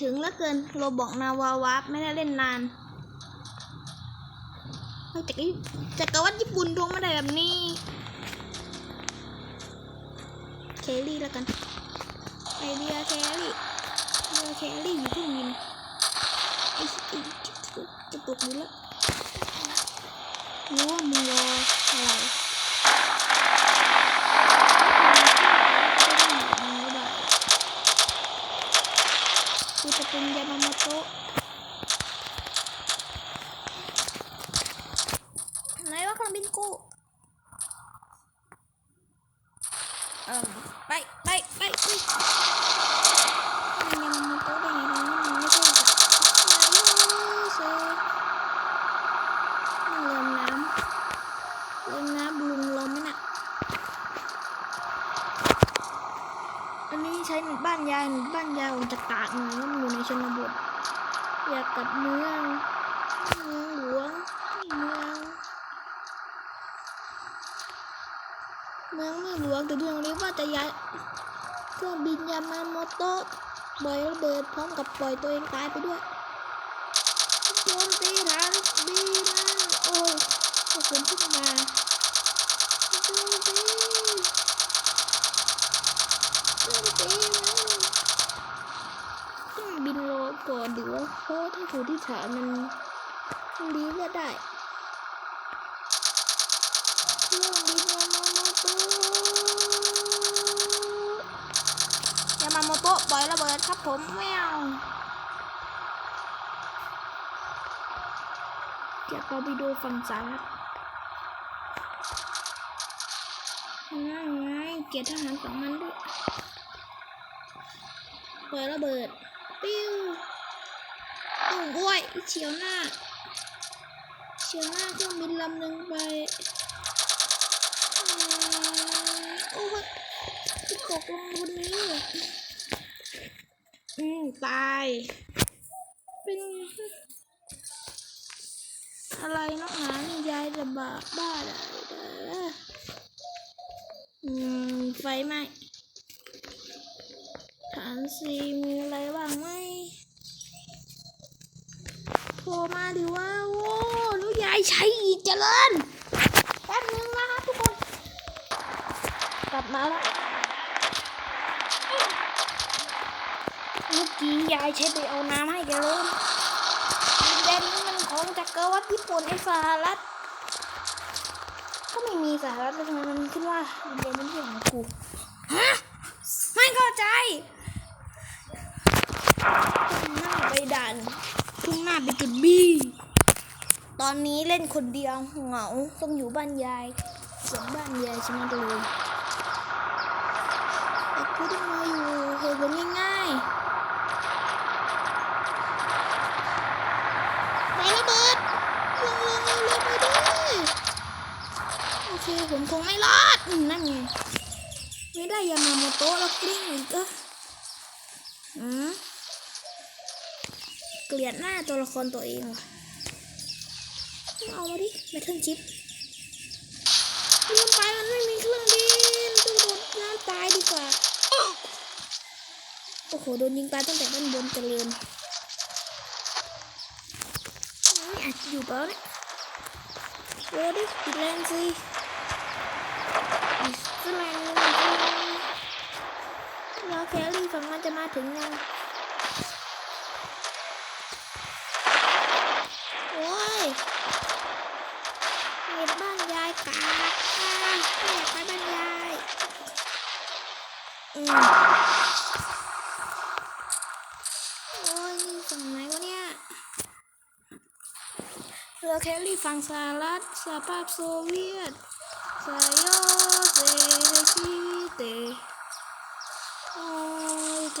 ถึงเหลือเกินโรบอกนาวาวาร์ปไม่ได้เล่นนานเฮ้ยแต่ก็จักรวรรดิญี่ปุ่นทวงไม่ได้แบบนี้ เคลลี่แล้วกันไอเดียเคลลี่เดียเคลลี่อยู่ที่มินไอ้ไอ้จะตกอยู่แล้วรู้ว่ามึงรออะไรกูจะ เป็นยามาโมโตะไหนว่าเครื่องบินกูเออไปไปไปไปยามาโมโตะได้ไงมันไม่ใช่แบบเซเรือน้ำเรือน้ำลุงลมน่ะ อันนี้ใช้ในบ้านยายบ้านยายออกจากตากหน่อยว่ามันอยู่ในชนบทอยา กับเมือง เมืองหลวง เมือง เมืองไม่หลวงแต่เรื่องนี้ว่าจะย้ายเครื่องบินยามาโมโตะปล่อยระเบิดพร้อมกับปล่อยตัวเองตายไปด้วยโจมตีฐานบีนั่นโอ้ยกระสุนพุ่งมาโจมตีเริ่มตีแล้วต้องบินรอ ก่อนดีว่าเพราะถ้าถูที่ฐานมันมันดีก็ได้เริ่มบินยามาโมโตะยามาโมโตะปล่อยระเบิดครับผมไม่เอาเก็บเราไปดูฝั่งซ้ายครับนั่นไงเกียรติทหารฝั่งมันด้วยเปิดระเบิดปิ้ว โอ้โอ้ยเฉียวหน้าเฉียวหน้าเครื่องบินลำหนึ่งไปอืมโอ้ยตกลงบนนี้อืมตาย เป็นอะไรนักหนานี่ยายจะบ้าบ้าได้เออืมไฟไหมฐานซีมีอะไรบ้างไหม โทรมาดิว่าโว้แล้วยายใช้อีกเจริญแป๊บนึงนะครับทุกคน กลับมาแล้วเมื่อกี้ยายใช้ไปเอาน้ำให้เจริญดินแดนนี้มันของจักรวรรดิญี่ปุ่นไอ้สหรัฐก็ไม่มีสหรัฐเลยทำไมมันขึ้นว่าดินแดนนี้เป็นของกูฮะไม่เข้าใจทุ่งหน้าไปด่าน ทุ่งหน้าไปจุดบี้ตอนนี้เล่นคนเดียวเหงาต้องอยู่บ้านยายเสียงบ้านยายใช่ไหมเลยแต่กูต้องมาอยู่เหตุผลง่ายๆไประเบิดลงลงลงลงไปดิโอเคผมคงไม่รอดนั่นไงไม่ได้ยามาโมโตะแล้วกลิ้งอีกเอออืม เกลียดหน้าตัวละครตัวเองว่ะเอามาดิแมทเทิลชิปลืมไปมันไม่มีเครื่องบินต้องโดดน้ำตายดีกว่า โอ้โห โดนยิงตายตั้งแต่ด้านบนเจริญนี่อาจอยู่เปล่าเนี่ยโอ้ดิปิดแรงสิปิดแรงแล้วแคลรี่ฝั่งมันจะมาถึงยัง โอ้ยเน็ตบ้านยายกากอะไม่อยากไปบ้านยายอืมโอ้ยฝั่งไหนวะเนี่ย เรือแคลรี่ฝั่งสหรัฐสหภาพโซเวียตสายอเซคิเตโอเต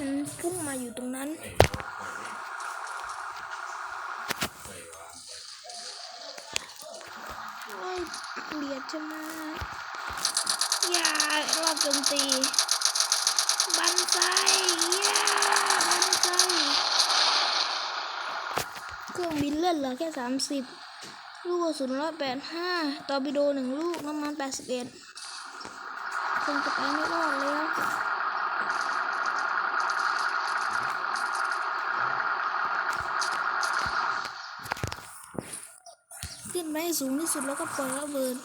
มันพุ่งมาอยู่ตรงนั้น โอ้ยเบียดจะมา อย่ารอบโจมตี บันไซอย่าบันไซเครื่องบินเลื่อนเหลือแค่สามสิบลูกกระสุนร้อยแปดห้าตอร์ปิโดหนึ่งลูก น้ำมันแปดสิบเอ็ดคงจะไปไม่รอดแล้ว ขึ้นไปให้สูงที่สุดแล้วก็ปล่อยระเบิด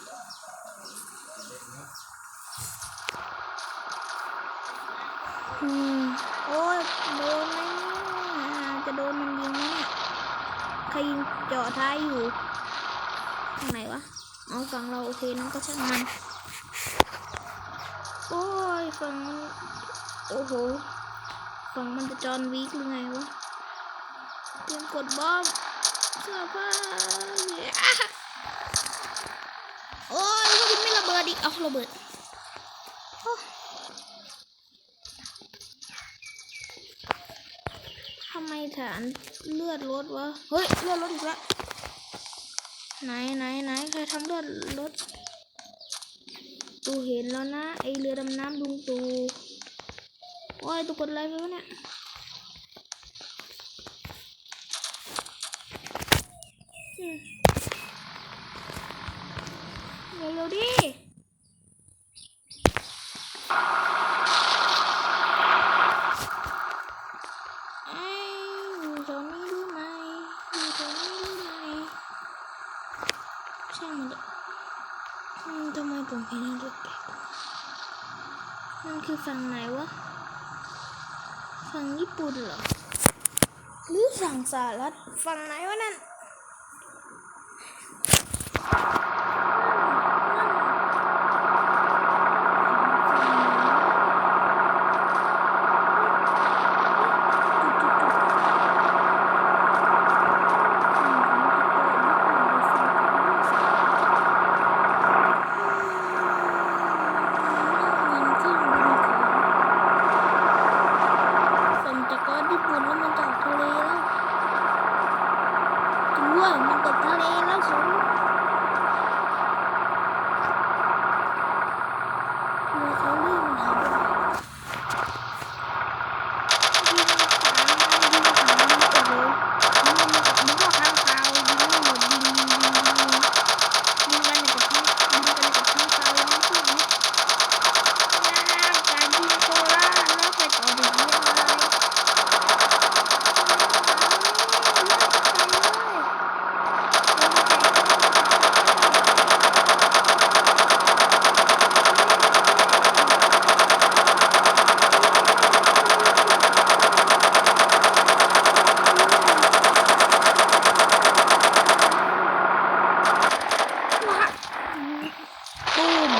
อืมโอ้ยโดนไหมเนี่ยจะโดนมันยิงไหมเนี่ยใครยิงเจาะท้ายอยู่ทางไหนวะเอาฝั่งเราโอเคนั่นก็ช่างมัน โอ้ยฝั่งโอ้โหฝั่งมันจะจอนวิกหรือไงวะเตรียมกดบอม สื้อผ้าอะโอ้ยก็ไม่ระเบิดอีก เอาระเบิดทำไมฐานเลือดลดวะ เฮ้ย เลือดลดอีกแล้วไหนไหนไหนใครทำเลือดลดตูเห็นแล้วนะ ไอเรือดำน้ำลุงตูโอ้ยตูกดอะไรไปวะเนี่ย อืมเร็วๆ ดิ เอ้ยอยู่ตรงนี้รือไหม่อยู่ตรงนี้รือไหม่ช่างมันเถอะทำไมผมเห็นอะไรแปลกๆมันคือฝั่งไหนวะ ฝั่งญี่ปุ่นเหรอ หรือฝั่งสหรัฐ ฝั่งไหนวะนั่น ส่งจากเกาะญี่ปุ่นแล้วมันจะออกทะเลแล้วจริงด้วยมันตกทะเลแล้วสูงเรือเขาเรื่องมันหายไปไหนยิงหางมันยิงหางมันโอ้โหมันมันมันก็ข้างคาวยิงไม่หมดยิงยิงยิงยิงยิงกันกับทั้งยิงกันกับทั้งคาวเลยนะพวกนี้น้ำการยิงโคราชแล้วไปต่อถึงเชียงราย ตูม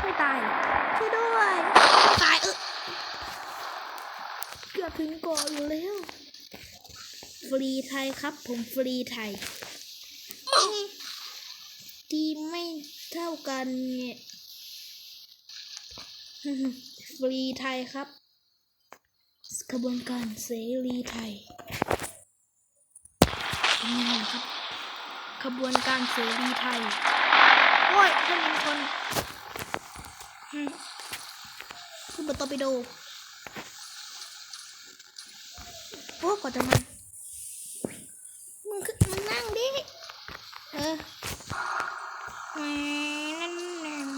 ไม่ ตายเหรอช่วยด้วยไม่ตายเออเกือบถึงเกาะอยู่แล้ว ฟรีไทยครับ ผมฟรีไทยทีมไม่เท่ากันเนี่ยฟรีไทยครับกระบวนการเสรีไทยนี่นะครับขบวนการเสรีไทย โอ้ยท่านเป็นคนอืม คือบัตตอร์ปิโดโอ้กว่าจะมามึงขึ้นมานั่งดิ เออแหนั่นนั่น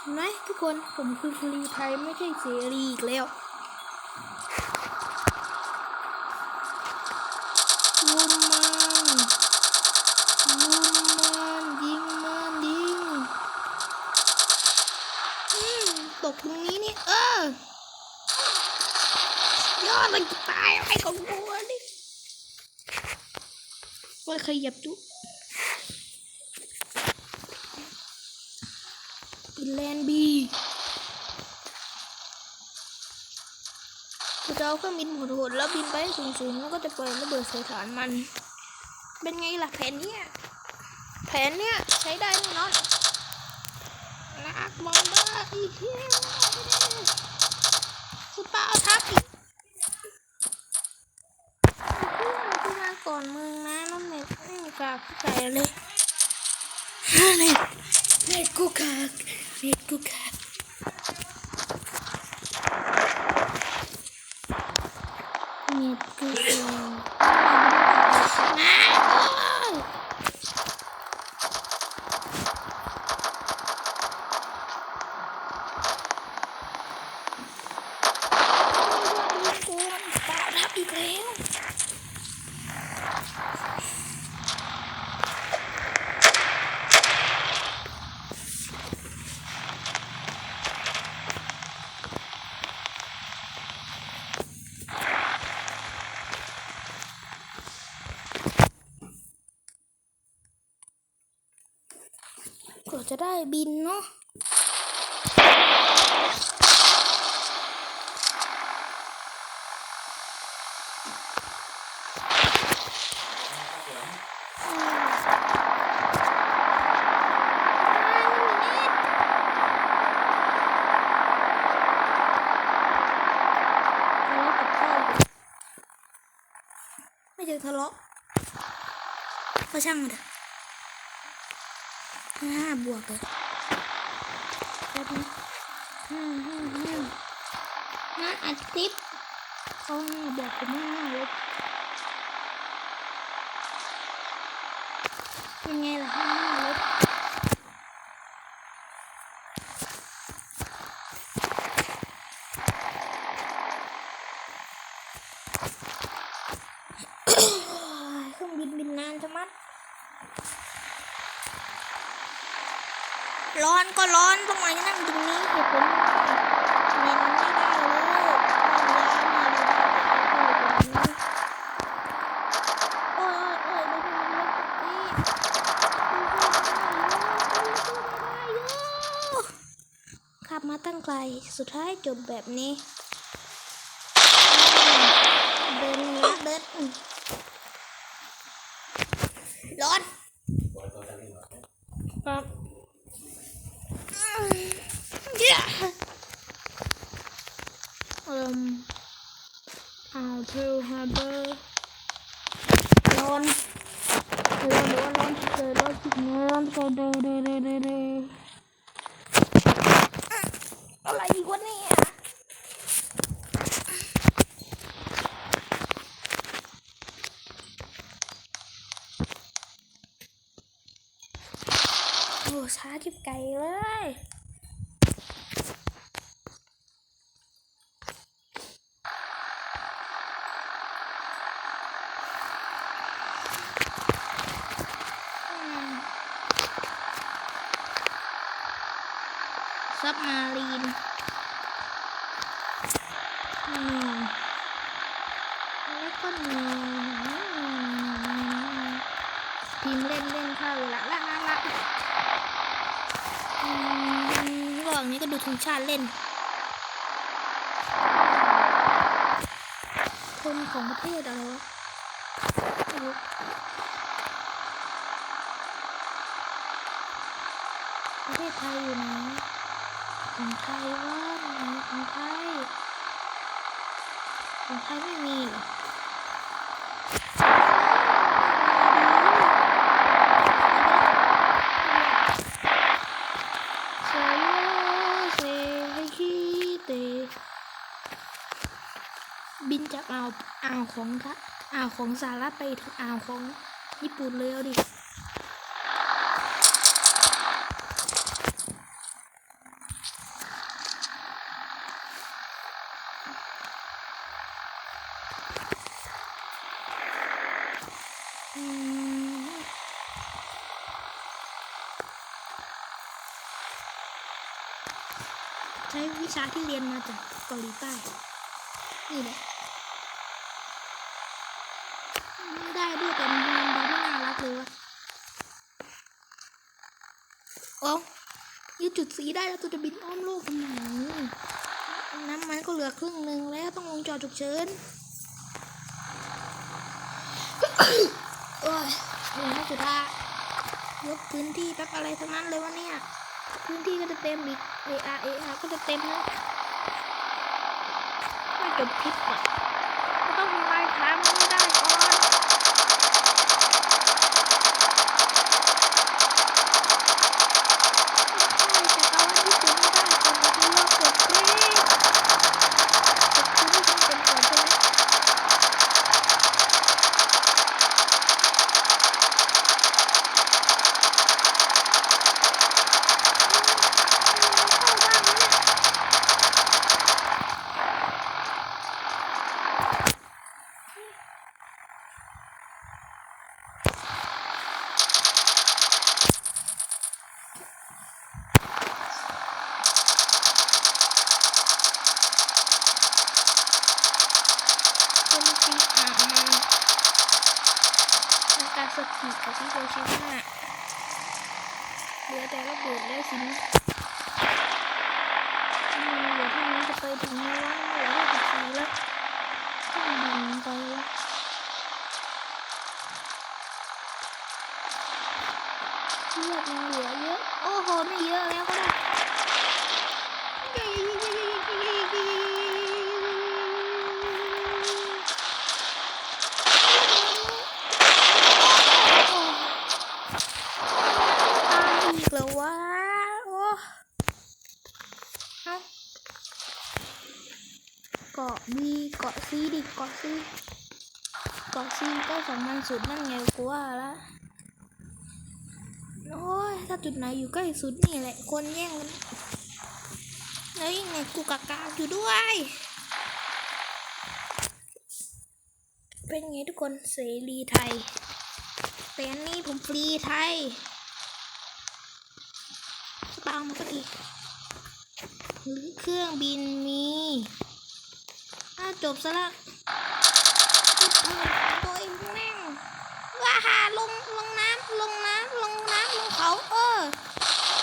เห็นไหมทุกคนผมคือฟรีไทยไม่ใช่เสรีอีกแล้วลุมมันลุมมัน ตรงนี้นี่เออยอดมันตายอะไรของกูวนี่ว่าขยับจุอินแลนด์บีกูจะเอาเครื่องบินโหดๆแล้วบินไปให้สูงๆแล้วก็จะปล่อยระเบิดใส่ฐานมัน เป็นไงล่ะแผนเนี้ยแผนเนี้ยใช้ได้แน่นอนลากบอล อีกเหี้ยสปาเอาทับอีกเพื่มาก่อนมึงนะน้องเน็ตไม่มีกากใจเลยเน็ตเน็ตกูกากเน็ตกูกากเน็ตกูกากมาโอ้ย โกนตาทับอีก แล้วก็จะได้บินเนาะ ทะเลาะก็ช่างมันเถอะห้าบวกเลยครับห้าห้าห้าห้าอัดคลิปเขาห้าบวกผมห้าลบยังไงล่ะห้าลบ เครื่องบินบินนานจะมัด ร้อนก็ร้อนต้องมานั่งตรงนี้เหตุผลเน้นไม่ได้เลยร้อนยาวมาดูได้โอ้ยโอ้ยดูมันเล็กแบ บนี้ขับมาตั้งไกลสุดท้ายจบแบบนี้เดินนะเดินอืมร้อนครับเย้เอิ่มอ่าวเพลฮาร์เบอร์ร้อนร้อนร้อนร้อนเกิดร้อนจริงร้อนเกิดเดเดเดเดเดอะไรอีกวะเนี่ยโอ้ ช้าจิบไก่เลย ซับมารีนอืมแล้วก็มีพิมพ์เล่นเล่นเข้าละละละละ ระหว่างนี้ก็ดูธงชาติเล่นคนของประเทศอะไรวะไม่รู้ประเทศไทยอยู่ไหนของไทยว่าไหนของไทยของไทยไม่มีเหรอเซโยเซฮิเตบินจาก อ่าวอ่าวของทะอ่าวของสหรัฐไปถึงอ่าวของญี่ปุ่นเลยเอาดิอืมช้วิชาที่เรียนมาจากเกาหลีใต้ นี่แหละ เลยวะโอ้ยืดจุดสีได้แล้วตัวจะบินอ้อมโลกทำไมน้ำมันก็เหลือครึ่งหนึ่งแล้วต้องลงจอดฉุกเฉินโอ้ยเหนื่อยนะสุดาลดพื้นที่แป๊บอะไรทั้งนั้นเลยวะเนี่ย พื้นที่ก็จะเต็มอีกเออาเออาก็จะเต็มนะไม่จบคลิปอะก็ต้องทำลายทางมันให้ได้ก่อนใช่แต่เอาอันที่คุณไม่ได้ก่อนเราจะเลิกกดคลิปกดคลิปให้มันเป็นก่อนใช่ไหม เข้าบ้างนะเนี่ยเป็นจริงอะมันใน การสกิดกับที่โดชิมาเหลือแต่ระเบิดและสินเดี๋ยวพรุ่งนี้จะไปถึงไหนวะเหลือแค่สิบสี่แล้วต้องบินไปวะเลือดยังเหลือเยอะ โอ้โห ไม่เยอะแล้วก็ได้ตายอีกแล้ววะโอ้ เอ้าเกาะบีเกาะซี ดิเกาะซีเกาะซีก็สำคัญสุดนั่นไงกูว่าละโอ้ยถ้าจุดไหนอยู่ใกล้สุดนี่แหละ คนแย่งกันแล้วยังไงกูกากาอยู่ด้วย เป็นไงทุกคนเสรีไทย แต่อันนี้ผมฟรีไทยตามมาสักทีหรือเครื่องบินมีอะจบซะละโดยแม่งว้าหา ลงลงน้ำลงน้ำลงน้ำลงเขาเออ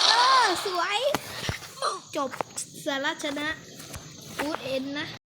เออ สวย จบสาระชนะ พูดเอ็นนะ